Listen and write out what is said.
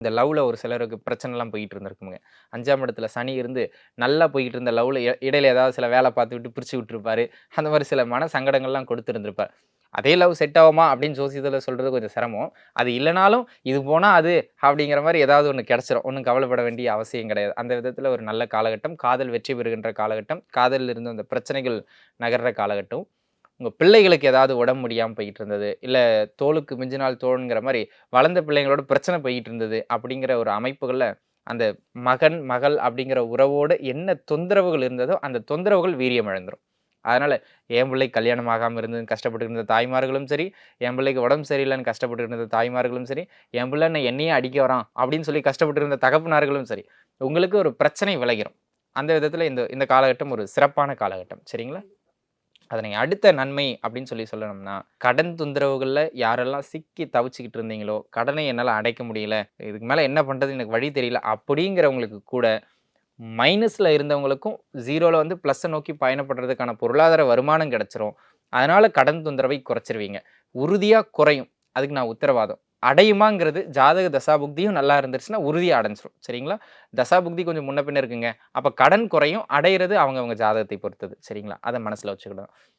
இந்த லவ்வில் ஒரு சிலருக்கு பிரச்சனைலாம் போயிட்டு இருந்திருக்குங்க அஞ்சாம் இடத்துல சனி இருந்து நல்லா போய்கிட்டு இருந்த லவ்வில் இடையில ஏதாவது சில வேலை பார்த்து விட்டு பிரித்து விட்டுருப்பாரு. அந்த மாதிரி சில மன சங்கடங்கள்லாம் கொடுத்துருந்துருப்பார். அதே லவ் செட் ஆகுமா அப்படின்னு ஜோசியத்தில் சொல்கிறது கொஞ்சம் சிரமம். அது இல்லைனாலும் இது போனால் அது அப்படிங்கிற மாதிரி ஏதாவது ஒன்று கிடச்சிரும். ஒன்றும் கவலைப்பட வேண்டிய அவசியம் கிடையாது. அந்த விதத்தில் ஒரு நல்ல காலகட்டம் காதல் வெற்றி பெறுகின்ற காலகட்டம் காதலில் இருந்து அந்த பிரச்சனைகள் நகர்ற காலகட்டம். உங்கள் பிள்ளைகளுக்கு ஏதாவது உடம்பு முடியாமல் போயிட்டு இருந்தது இல்லை தோலுக்கு மிஞ்சினால் தோளுங்கிற மாதிரி வளர்ந்த பிள்ளைங்களோட பிரச்சனை போயிட்டு இருந்தது அப்படிங்கிற ஒரு அமைப்புகளில் அந்த மகன் மகள் அப்படிங்கிற உறவோடு என்ன தொந்தரவுகள் இருந்ததோ அந்த தொந்தரவுகள் வீரியமழந்துடும் அதனால் என் பிள்ளை கல்யாணம் ஆகாமல் இருந்து கஷ்டப்பட்டு இருந்த தாய்மார்களும் சரி என் பிள்ளைக்கு உடம்பு சரியில்லைன்னு கஷ்டப்பட்டு இருந்த தாய்மார்களும் சரி என் பிள்ளை என்ன என்னையே அடிக்க வரான் அப்படின்னு சொல்லி கஷ்டப்பட்டு இருந்த தகப்பனார்களும் சரி உங்களுக்கு ஒரு பிரச்சனை விளைகிறோம் அந்த விதத்தில் இந்த இந்த காலகட்டம் ஒரு சிறப்பான காலகட்டம். சரிங்களா? அதனை அடுத்த நன்மை அப்படின்னு சொல்லி சொல்லணும்னா கடன் தொந்தரவுகளில் யாரெல்லாம் சிக்கி தவிச்சுக்கிட்டு இருந்தீங்களோ கடனை என்னால் அடைக்க முடியல இதுக்கு மேலே என்ன பண்ணுறது எனக்கு வழி தெரியல அப்படிங்கிறவங்களுக்கு கூட மைனஸில் இருந்தவங்களுக்கும் ஜீரோவில் வந்து ப்ளஸ்ஸை நோக்கி பயணப்படுறதுக்கான பொருளாதார வருமானம் கிடச்சிரும். அதனால் கடன் தொந்தரவை குறைச்சிருவீங்க. உறுதியாக குறையும். அதுக்கு நான் உத்தரவாதம். அடையுமாங்கிறது ஜாதக தசாபுக்தியும் நல்லா இருந்துச்சுன்னா உறுதியாக அடைஞ்சிரும். சரிங்களா? தசாபுக்தி கொஞ்சம் முன்ன பின்ன இருக்குங்க. அப்போ கடன் குறையும் அடையிறது அவங்கவுங்க ஜாதகத்தை பொறுத்தது. சரிங்களா? அதை மனசில் வச்சுக்கணும்